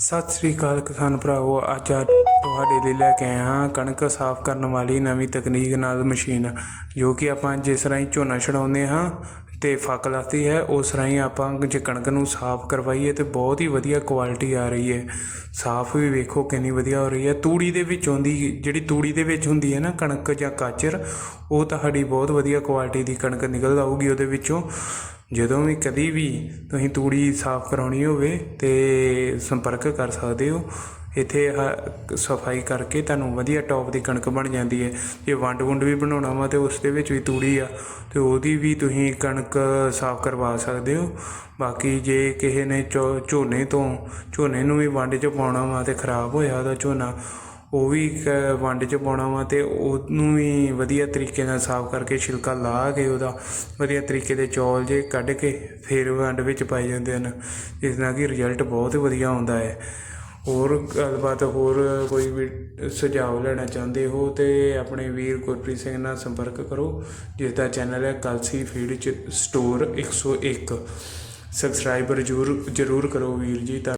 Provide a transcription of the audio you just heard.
ਸਤਿ ਸ੍ਰੀ ਅਕਾਲ ਕਿਸਾਨ ਭਰਾਵੋ, ਅੱਜ ਆ ਤੁਹਾਡੇ ਲਈ ਲੈ ਕੇ ਆਏ ਹਾਂ ਕਣਕ ਸਾਫ਼ ਕਰਨ ਵਾਲੀ ਨਵੀਂ ਤਕਨੀਕ ਨਾਲ ਮਸ਼ੀਨ, ਜੋ ਕਿ ਆਪਾਂ ਜਿਸ ਰਾਹੀਂ ਝੋਨਾ ਛਡਾਉਂਦੇ ਹਾਂ ਤੇ ਫੱਕ ਲੱਗਦੀ ਹੈ, ਉਸ ਰਾਹੀਂ ਆਪਾਂ ਜੇ ਕਣਕ ਨੂੰ ਸਾਫ਼ ਕਰਵਾਈਏ ਤੇ ਬਹੁਤ ਹੀ ਵਧੀਆ ਕੁਆਲਿਟੀ ਆ ਰਹੀ ਹੈ। ਸਾਫ਼ ਵੀ ਵੇਖੋ ਕਿੰਨੀ ਵਧੀਆ ਹੋ ਰਹੀ ਹੈ। ਤੂੜੀ ਦੇ ਵਿੱਚ ਆਉਂਦੀ, ਜਿਹੜੀ ਤੂੜੀ ਦੇ ਵਿੱਚ ਹੁੰਦੀ ਹੈ ਨਾ ਕਣਕ ਜਾਂ ਕਾਚਰ, ਉਹ ਤੁਹਾਡੀ ਬਹੁਤ ਵਧੀਆ ਕੁਆਲਿਟੀ ਦੀ ਕਣਕ ਨਿਕਲ ਆਊਗੀ ਉਹਦੇ ਵਿੱਚੋਂ। ਜਦੋਂ ਵੀ ਕਦੀ ਵੀ ਤੁਸੀਂ ਤੂੜੀ ਸਾਫ਼ ਕਰਵਾਉਣੀ ਹੋਵੇ ਤਾਂ ਸੰਪਰਕ ਕਰ ਸਕਦੇ ਹੋ। ਇੱਥੇ ਸਫ਼ਾਈ ਕਰਕੇ ਤੁਹਾਨੂੰ ਵਧੀਆ ਟੌਪ ਦੀ ਕਣਕ ਬਣ ਜਾਂਦੀ ਹੈ। ਜੇ ਵੰਡ ਵੁੰਡ ਵੀ ਬਣਾਉਣਾ ਵਾ ਤੇ ਉਸ ਦੇ ਵਿੱਚ ਵੀ ਤੂੜੀ ਆ, ਤੇ ਉਹਦੀ ਵੀ ਤੁਸੀਂ ਕਣਕ ਸਾਫ਼ ਕਰਵਾ ਸਕਦੇ ਹੋ। ਬਾਕੀ ਜੇ ਕਿਸੇ ਨੇ ਝੋ- ਝੋਨੇ ਤੋਂ, ਝੋਨੇ ਨੂੰ ਵੀ ਵੰਡ 'ਚ ਪਾਉਣਾ ਵਾ ਤੇ ਖਰਾਬ ਹੋਇਆ ਉਹਦਾ ਝੋਨਾ ਉਹ ਵੀ ਇੱਕ ਵੰਡ 'ਚ ਪਾਉਣਾ ਵਾ ਅਤੇ ਉਹਨੂੰ ਵੀ ਵਧੀਆ ਤਰੀਕੇ ਨਾਲ ਸਾਫ਼ ਕਰਕੇ ਛਿਲਕਾ ਲਾ ਕੇ ਉਹਦਾ ਵਧੀਆ ਤਰੀਕੇ ਦੇ ਚੌਲ ਜੇ ਕੱਢ ਕੇ ਫਿਰ ਵੰਡ ਵਿੱਚ ਪਾਏ ਜਾਂਦੇ ਹਨ। ਜਿਸ ਨਾਲ ਕਿ ਰਿਜ਼ਲਟ ਬਹੁਤ ਵਧੀਆ ਆਉਂਦਾ ਹੈ। ਹੋਰ ਗੱਲਬਾਤ ਹੋਰ ਕੋਈ ਵੀ ਸੁਝਾਅ ਲੈਣਾ ਚਾਹੁੰਦੇ ਹੋ ਤੇ ਆਪਣੇ ਵੀਰ ਗੁਰਪ੍ਰੀਤ ਸਿੰਘ ਨਾਲ ਸੰਪਰਕ ਕਰੋ। ਜਿਸ ਦਾ ਚੈਨਲ ਹੈ ਕਲਸੀ ਫੀਡ ਚ ਸਟੋਰ 101 ਸਬਸਕ੍ਰਾਈਬਰ ਜਰੂਰ ਜਰੂਰ ਕਰੋ ਵੀਰ ਜੀ ਤਾਂ